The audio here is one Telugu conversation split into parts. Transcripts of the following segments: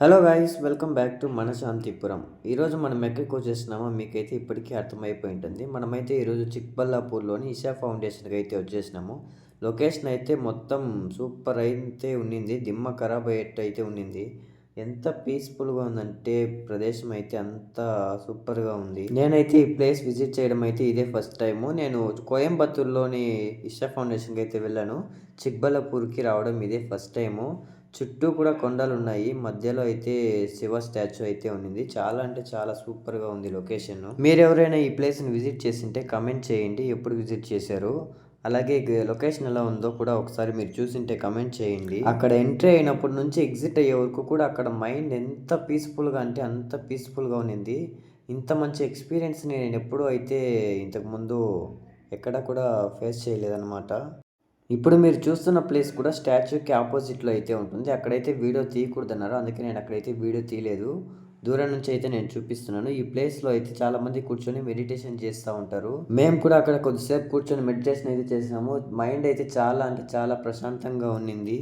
Hello guys welcome back to మన శాంతిపురం ఈరోజు మనం ఎక్కడికి వచ్చేసినామో మీకైతే ఇప్పటికీ అర్థమైపోయి ఉంటుంది మనమైతే ఈరోజు చిక్బల్లాపూర్లోని ఇషా ఫౌండేషన్కి అయితే వచ్చేసినాము. లొకేషన్ అయితే మొత్తం సూపర్ అయితే ఉన్నింది. దిమ్మ ఖరాబ్ అయ్యేట్టు అయితే ఉన్నింది. ఎంత పీస్ఫుల్గా ఉందంటే ప్రదేశం అయితే అంత సూపర్గా ఉంది. నేనైతే ఈ ప్లేస్ విజిట్ చేయడం అయితే ఇదే ఫస్ట్ టైము. నేను కోయంబత్తూర్లోని ఇషా ఫౌండేషన్కి అయితే వెళ్ళాను. చిక్బల్లాపూర్కి రావడం ఇదే ఫస్ట్ టైము. చుట్టూ కూడా కొండలు ఉన్నాయి మధ్యలో అయితే శివ స్టాచ్యూ అయితే ఉంది చాలా అంటే చాలా సూపర్గా ఉంది లొకేషన్. మీరు ఎవరైనా ఈ ప్లేస్ని విజిట్ చేసింటే కమెంట్ చేయండి. ఎప్పుడు విజిట్ చేశారు? అలాగే లొకేషన్ ఎలా ఉందో కూడా ఒకసారి మీరు చూసింటే కమెంట్ చేయండి. అక్కడ ఎంట్రీ అయినప్పటి నుంచి ఎగ్జిట్ అయ్యే వరకు కూడా అక్కడ మైండ్ ఎంత పీస్ఫుల్గా అంటే అంత పీస్ఫుల్గా ఉన్నింది. ఇంత మంచి ఎక్స్పీరియన్స్ నేను ఎప్పుడూ అయితే ఇంతకుముందు ఎక్కడ కూడా ఫేస్ చేయలేదన్నమాట. ఇప్పుడు మీరు చూస్తున్న ప్లేస్ కూడా స్టాచ్యూకి ఆపోజిట్లో అయితే ఉంటుంది. అక్కడైతే వీడియో తీయకూడదన్నారు. అందుకే నేను అక్కడైతే వీడియో తీయలేదు. దూరం నుంచి అయితే నేను చూపిస్తున్నాను. ఈ ప్లేస్లో అయితే చాలా మంది కూర్చొని మెడిటేషన్ చేస్తూ ఉంటారు. మేము కూడా అక్కడ కొద్దిసేపు కూర్చొని మెడిటేషన్ అయితే చేసినాము మైండ్ అయితే చాలా అంటే చాలా ప్రశాంతంగా ఉన్నింది.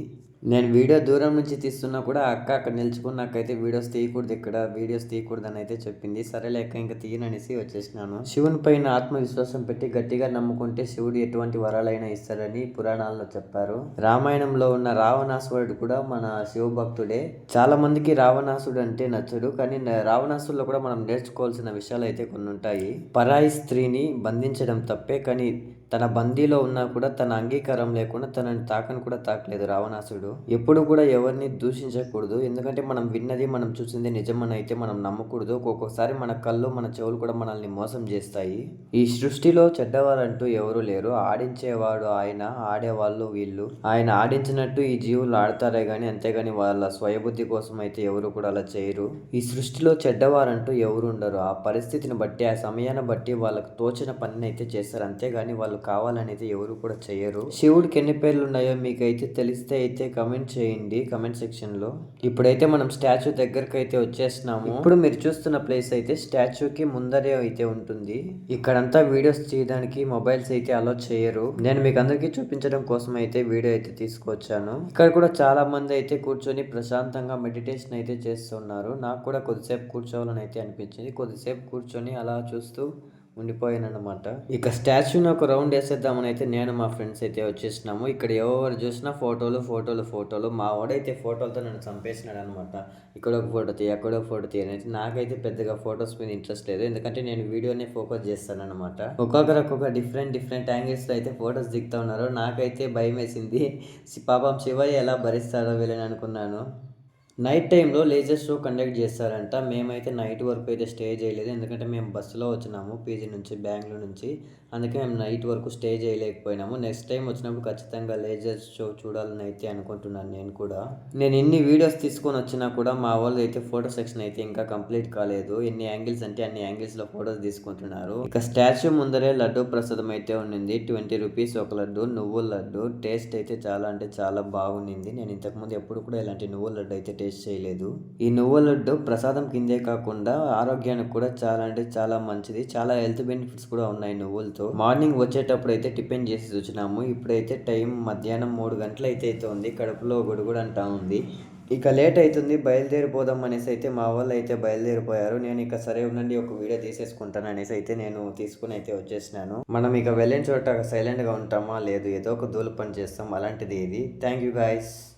నేను వీడియో దూరం నుంచి తీస్తున్నా కూడా అక్క అక్కడ నిల్చుకుని నాకైతే వీడియోస్ తీయకూడదు ఇక్కడ వీడియోస్ తీయకూడదు అని అయితే చెప్పింది. సరే లేక ఇంకా తీయననేసి వచ్చేసినాను. శివుని పైన ఆత్మవిశ్వాసం పెట్టి గట్టిగా నమ్ముకుంటే శివుడు ఎటువంటి వరాలైనా ఇస్తాడని పురాణాల్లో చెప్పారు. రామాయణంలో ఉన్న రావణాసురుడు కూడా మన శివభక్తుడే. చాలా మందికి రావణాసుడు అంటే నచ్చడు కానీ రావణాసురులో కూడా మనం నేర్చుకోవాల్సిన విషయాలు అయితే కొన్ని ఉంటాయి పరాయి స్త్రీని బంధించడం తప్పే కానీ తన బందీలో ఉన్నా కూడా తన అంగీకారం లేకుండా తనని తాకని కూడా తాకలేదు రావణాసుడు ఎప్పుడు కూడా ఎవరిని దూషించకూడదు. ఎందుకంటే మనం విన్నది మనం చూసింది నిజమని అయితే మనం నమ్మకూడదు. ఒక్కొక్కసారి మన కళ్ళు మన చెవులు కూడా మనల్ని మోసం చేస్తాయి. ఈ సృష్టిలో చెడ్డవారంటూ ఎవరు లేరు. ఆడించేవాడు ఆయన ఆడేవాళ్ళు వీళ్ళు. ఆయన ఆడించినట్టు ఈ జీవులు ఆడతారే కానీ అంతేగాని వాళ్ళ స్వయబుద్ధి కోసం అయితే ఎవరు కూడా అలా చేయరు. ఈ సృష్టిలో చెడ్డవారంటూ ఎవరు ఉండరు. ఆ పరిస్థితిని బట్టి ఆ సమయాన్ని బట్టి వాళ్ళకు తోచిన పనిని అయితే చేస్తారు. అంతేగాని వాళ్ళు కావాలనేది ఎవరు కూడా చేయరు శివుడికి ఎన్ని పేర్లు ఉన్నాయో మీకు అయితే తెలిస్తే అయితే కమెంట్ చేయండి కమెంట్ సెక్షన్లో. ఇప్పుడైతే మనం స్టాచ్యూ దగ్గరకు అయితే వచ్చేస్తున్నాము ఇప్పుడు మీరు చూస్తున్న ప్లేస్ అయితే స్టాచ్యూకి ముందరే అయితే ఉంటుంది. ఇక్కడంతా వీడియోస్ చేయడానికి మొబైల్స్ అయితే అలో చేయరు. నేను మీకు అందరికీ చూపించడం కోసం అయితే వీడియో అయితే తీసుకొచ్చాను. ఇక్కడ కూడా చాలా మంది అయితే కూర్చొని ప్రశాంతంగా మెడిటేషన్ అయితే చేస్తున్నారు. నాకు కూడా కొద్దిసేపు కూర్చోవాలని అయితే అనిపించింది. కొద్దిసేపు కూర్చొని అలా చూస్తూ ఉండిపోయాను అనమాట ఇక స్టాచ్యూని ఒక రౌండ్ వేసేద్దామని అయితే నేను మా ఫ్రెండ్స్ అయితే వచ్చేసినాము. ఇక్కడ ఎవరు చూసినా ఫోటోలు ఫోటోలు ఫోటోలు. మా వాడైతే ఫోటోలతో నన్ను చంపేసినాడు అనమాట ఇక్కడ ఒక ఫోటో తీయ అక్కడ ఒక ఫోటో తీయనైతే నాకైతే పెద్దగా ఫోటోస్ మీద ఇంట్రెస్ట్ లేదు. ఎందుకంటే నేను వీడియోనే ఫోకస్ చేస్తాను అనమాట ఒక్కొక్కరు ఒక్కొక్క డిఫరెంట్ డిఫరెంట్ యాంగిల్స్లో అయితే ఫొటోస్ దిగుతా ఉన్నారు. నాకైతే భయం వేసింది పాపం శివయ్య ఎలా భరిస్తాడో వీళ్ళని అనుకున్నాను. నైట్ టైంలో లేజర్ షో కండక్ట్ చేస్తారంట. మేమైతే నైట్ వరకు అయితే స్టే చేయలేదు. ఎందుకంటే మేము బస్సులో వచ్చినాము పీజీ నుంచి బెంగళూరు నుంచి. అందుకే మేము నైట్ వరకు స్టే చేయలేకపోయినాము. నెక్స్ట్ టైం వచ్చినప్పుడు ఖచ్చితంగా లేజర్ షో చూడాలని అయితే అనుకుంటున్నాను నేను కూడా. నేను ఎన్ని వీడియోస్ తీసుకొని వచ్చినా కూడా మా వాళ్ళు అయితే ఫోటో సెక్షన్ అయితే ఇంకా కంప్లీట్ కాలేదు. ఎన్ని యాంగిల్స్ అంటే అన్ని యాంగిల్స్లో ఫొటోస్ తీసుకుంటున్నారు. ఇక స్టాచ్యూ ముందరే లడ్డు ప్రసాదం అయితే ఉండింది. ట్వంటీ రూపీస్ ఒక లడ్డు నువ్వుల లడ్డు. టేస్ట్ అయితే చాలా అంటే చాలా బాగుండింది. నేను ఇంతకుముందు ఎప్పుడు కూడా ఇలాంటి నువ్వుల లడ్డు అయితే టేస్ట్ చేయలేదు. ఈ నువ్వుల లడ్డు ప్రసాదం కిందే కాకుండా ఆరోగ్యానికి కూడా చాలా అంటే చాలా మంచిది. చాలా హెల్త్ బెనిఫిట్స్ కూడా ఉన్నాయి నువ్వులతో. మార్నింగ్ వచ్చేటప్పుడు అయితే టిఫిన్ చేసి వచ్చినాము ఇప్పుడైతే టైం మధ్యాహ్నం మూడు గంటలు అయితే అవుతుంది. కడుపులో గొడుగుడు అంటా ఉంది. ఇక లేట్ అవుతుంది. బయలుదేరిపోదాం అనేసి అయితే మా వాళ్ళు అయితే బయలుదేరిపోయారు. నేను ఇక సరే ఉండండి ఒక వీడియో తీసేసుకుంటాను అనేసి అయితే నేను తీసుకుని అయితే వచ్చేసినాను. మనం ఇక వెళ్ళిన చోట సైలెంట్గా ఉంటామా? లేదు. ఏదో ఒక దూల పని చేస్తాం. అలాంటిది ఇది థ్యాంక్ యూ గాయస్